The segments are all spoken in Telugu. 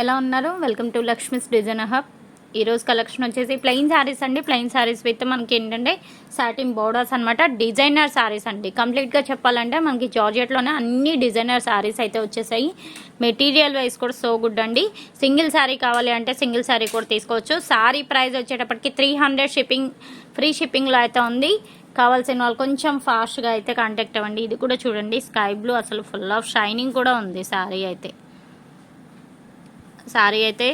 ఎలా ఉన్నారు? Welcome to Lakshmi's design hub ఈరోజు కలెక్షన్ వచ్చేసి ప్లెయిన్ శారీస్ అండి. ప్లెయిన్ శారీస్ విత్ మనకి ఏంటంటే సాటిన్ బోర్డర్స్ అనమాట డిజైనర్ శారీస్ అండి కంప్లీట్గా చెప్పాలంటే మనకి జార్జెట్లోనే అన్ని డిజైనర్ శారీస్ అయితే వచ్చేసాయి. మెటీరియల్ వైజ్ కూడా సో గుడ్ అండి. సింగిల్ శారీ కావాలి అంటే సింగిల్ శారీ కూడా తీసుకోవచ్చు. శారీ ప్రైస్ వచ్చేటప్పటికి త్రీ హండ్రెడ్ షిప్పింగ్ ఫ్రీ షిప్పింగ్లో అయితే ఉంది. కావాల్సిన వాళ్ళు కొంచెం ఫాస్ట్గా అయితే కాంటాక్ట్ అవ్వండి. ఇది కూడా చూడండి. స్కై బ్లూ అసలు ఫుల్ ఆఫ్ షైనింగ్ కూడా ఉంది శారీ అయితే. శారీ అయితే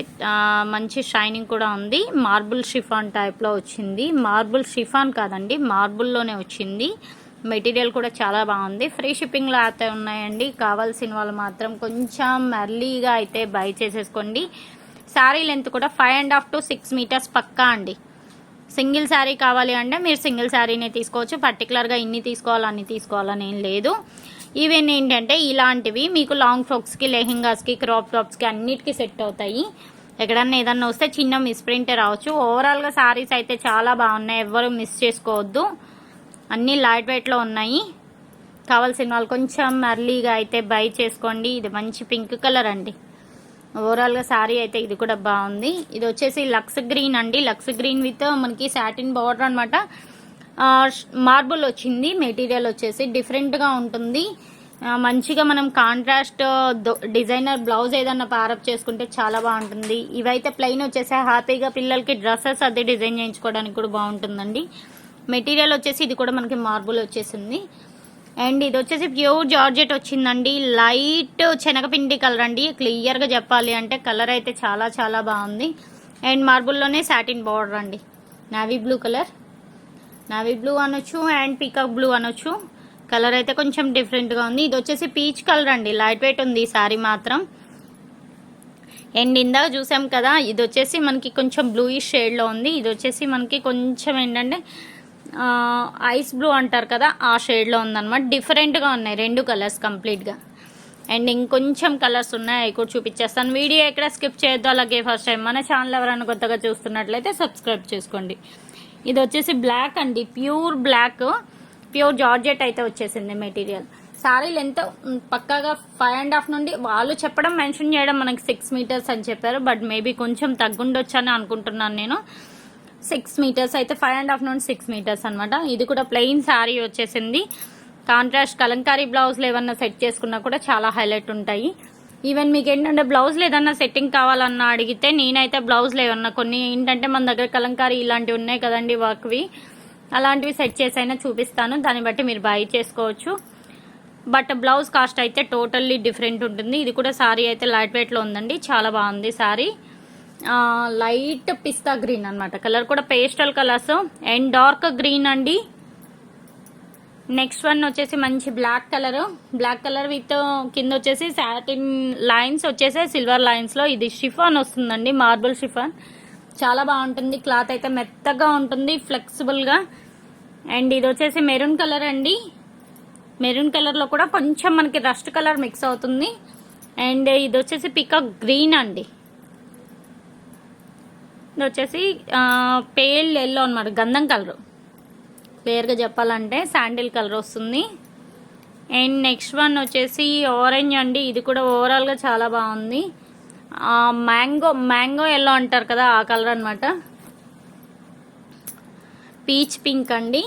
మంచి షైనింగ్ కూడా ఉంది. మార్బుల్ షిఫాన్ టైప్లో వచ్చింది. మార్బుల్ షిఫాన్ కాదండి మార్బుల్లోనే వచ్చింది. మెటీరియల్ కూడా చాలా బాగుంది. ఫ్రీ షిప్పింగ్లో అయితే ఉన్నాయండి. కావాల్సిన వాళ్ళు మాత్రం కొంచెం ఎర్లీగా అయితే బై చేసేసుకోండి. శారీ లెంత్ కూడా five and half to six metres పక్కా అండి. సింగిల్ శారీ కావాలి అంటే మీరు సింగిల్ శారీనే తీసుకోవచ్చు. పర్టికులర్గా ఇన్ని తీసుకోవాలని అన్ని తీసుకోవాలని ఏం లేదు. ఈవెన్ ఏంటంటే ఇలాంటివి మీకు లాంగ్ ఫ్రాక్స్కి లెహెంగాస్కి క్రాప్ టాప్స్కి అన్నిటికీ సెట్ అవుతాయి. ఎక్కడన్నా ఏదన్నా వస్తే చిన్న మిస్ప్రింటే రావచ్చు. ఓవరాల్గా శారీస్ అయితే చాలా బాగున్నాయి. ఎవ్వరు మిస్ చేసుకోవద్దు. అన్నీ లైట్ వెయిట్లో ఉన్నాయి. కావాల్సిన వాళ్ళు కొంచెం అర్లీగా అయితే బై చేసుకోండి. ఇది మంచి పింక్ కలర్ అండి. ఓవరాల్గా శారీ అయితే ఇది కూడా బాగుంది. ఇది వచ్చేసి లక్స్ గ్రీన్ అండి. లక్స్ గ్రీన్ విత్ మనకి సాటిన్ బార్డర్ అనమాట మార్బుల్ వచ్చింది మెటీరియల్ వచ్చేసి డిఫరెంట్గా ఉంటుంది. మంచిగా మనం కాంట్రాస్ట్ డిజైనర్ బ్లౌజ్ ఏదన్నా పారప్ చేసుకుంటే చాలా బాగుంటుంది. ఇవైతే ప్లెయిన్ వచ్చేసి హ్యాపీగా పిల్లలకి డ్రెస్సెస్ అది డిజైన్ చేయించుకోవడానికి కూడా బాగుంటుందండి. మెటీరియల్ వచ్చేసి ఇది కూడా మనకి మార్బుల్ వచ్చేసింది. అండ్ ఇది వచ్చేసి ప్యూర్ జార్జెట్ వచ్చిందండి. లైట్ శనగపిండి కలర్ అండి. క్లియర్గా చెప్పాలి అంటే కలర్ అయితే చాలా చాలా బాగుంది. అండ్ మార్బుల్లోనే సాటిన్ బార్డర్ అండి. Navy blue colour navy blue అనొచ్చు అండ్ పీకాక్ బ్లూ అనొచ్చు. కలర్ అయితే కొంచెం డిఫరెంట్గా ఉంది. ఇది వచ్చేసి పీచ్ కలర్ అండి. లైట్ వెయిట్ ఉంది ఈ సారీ మాత్రం. అండ్ ఇందాక చూసాం కదా ఇది వచ్చేసి మనకి కొంచెం బ్లూయిష్ షేడ్లో ఉంది. ఇది వచ్చేసి మనకి కొంచెం ఏంటంటే ఐస్ బ్లూ అంటారు కదా ఆ షేడ్లో ఉందన్నమాట. డిఫరెంట్గా ఉన్నాయి రెండు కలర్స్ కంప్లీట్గా అండ్ ఇంకొంచెం కలర్స్ ఉన్నాయి అవి కూడా చూపించేస్తాను వీడియో ఎక్కడ స్కిప్ చేయొద్దు. అలాగే ఫస్ట్ టైం మన ఛానల్ ఎవరైనా కొత్తగా చూస్తున్నట్లయితే సబ్స్క్రైబ్ చేసుకోండి. ఇది వచ్చేసి బ్లాక్ అండి. ప్యూర్ బ్లాక్ ప్యూర్ జార్జెట్ అయితే వచ్చేసింది మెటీరియల్ శారీ లెంత్ పక్కాగా ఫైవ్ అండ్ హాఫ్ నుండి వాళ్ళు చెప్పడం మెన్షన్ చేయడం మనకి సిక్స్ మీటర్స్ అని చెప్పారు. బట్ మేబీ కొంచెం తగ్గుండొచ్చు అని అనుకుంటున్నాను నేను. సిక్స్ మీటర్స్ అయితే ఫైవ్ అండ్ హాఫ్ నుండి సిక్స్ మీటర్స్ అనమాట ఇది కూడా ప్లెయిన్ శారీ వచ్చేసింది. కాంట్రాస్ట్ కలంకారీ బ్లౌజ్లు ఏమన్నా సెట్ చేసుకున్నా కూడా చాలా హైలైట్ ఉంటాయి. ఈవెన్ మీకు ఏంటంటే బ్లౌజ్లు ఏదన్నా సెట్టింగ్ కావాలన్నా అడిగితే నేనైతే బ్లౌజ్లు ఏమన్నా కొన్ని ఏంటంటే మన దగ్గర కలంకారీ ఇలాంటివి ఉన్నాయి కదండి వర్క్వి అలాంటివి సెట్ చేసైనా చూపిస్తాను. దాన్ని బట్టి మీరు బై చేసుకోవచ్చు. బట్ బ్లౌజ్ కాస్ట్ అయితే టోటల్లీ డిఫరెంట్ ఉంటుంది. ఇది కూడా సారీ అయితే లైట్ వెయిట్లో ఉందండి. చాలా బాగుంది సారీ లైట్ పిస్తా గ్రీన్ అన్నమాట. కలర్ కూడా pastel colours and dark green అండి. నెక్స్ట్ వన్ వచ్చేసి మంచి black colour. Black colour with కింద వచ్చేసి సాటిన్ లైన్స్ వచ్చేసి సిల్వర్ లైన్స్లో ఇది షిఫాన్ వస్తుందండి మార్బుల్ షిఫాన్. చాలా బాగుంటుంది. క్లాత్ అయితే మెత్తగా ఉంటుంది ఫ్లెక్సిబుల్గా అండ్ ఇది వచ్చేసి మెరూన్ కలర్ అండి. మెరూన్ కలర్లో కూడా కొంచెం మనకి రస్ట్ కలర్ మిక్స్ అవుతుంది. అండ్ ఇది వచ్చేసి పికాక్ గ్రీన్ అండి. ఇది వచ్చేసి పేల్ ఎల్లో అనమాట గంధం కలరు. క్లియర్గా చెప్పాలంటే శాండిల్ కలర్ వస్తుంది. అండ్ నెక్స్ట్ వన్ వచ్చేసి ఆరెంజ్ అండి. ఇది కూడా ఓవరాల్గా చాలా బాగుంది. మ్యాంగో మ్యాంగో ఎల్లో అంటారు కదా ఆ కలర్ అనమాట పీచ్ పింక్ అండి.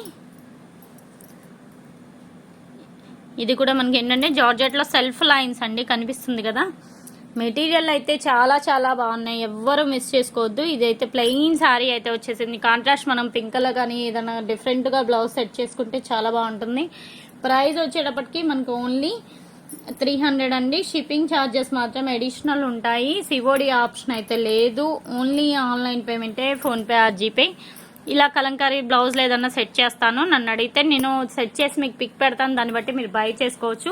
ఇది కూడా మనకి ఏంటంటే జార్జెట్లో సెల్ఫ్ లైన్స్ అండి కనిపిస్తుంది కదా. మెటీరియల్ అయితే చాలా చాలా బాగున్నాయి. ఎవ్వరు మిస్ చేసుకోవద్దు. ఇదైతే ప్లెయిన్ శారీ అయితే వచ్చేసింది. కాంట్రాస్ట్ మనం పింక్ కలర్ కానీ ఏదైనా డిఫరెంట్గా బ్లౌజ్ సెట్ చేసుకుంటే చాలా బాగుంటుంది. ప్రైస్ వచ్చేటప్పటికి మనకు ఓన్లీ త్రీ హండ్రెడ్ అండి. షిప్పింగ్ ఛార్జెస్ మాత్రం అడిషనల్ ఉంటాయి. సివోడి ఆప్షన్ అయితే లేదు. ఓన్లీ ఆన్లైన్ పేమెంటే ఫోన్పే ఆర్ జీపే ఇలా కలంకారీ బ్లౌజ్ ఏదన్నా సెట్ చేస్తాను. నన్ను అడిగితే నేను సెట్ చేసి మీకు పిక్ పెడతాను. దాన్ని బట్టి మీరు బై చేసుకోవచ్చు.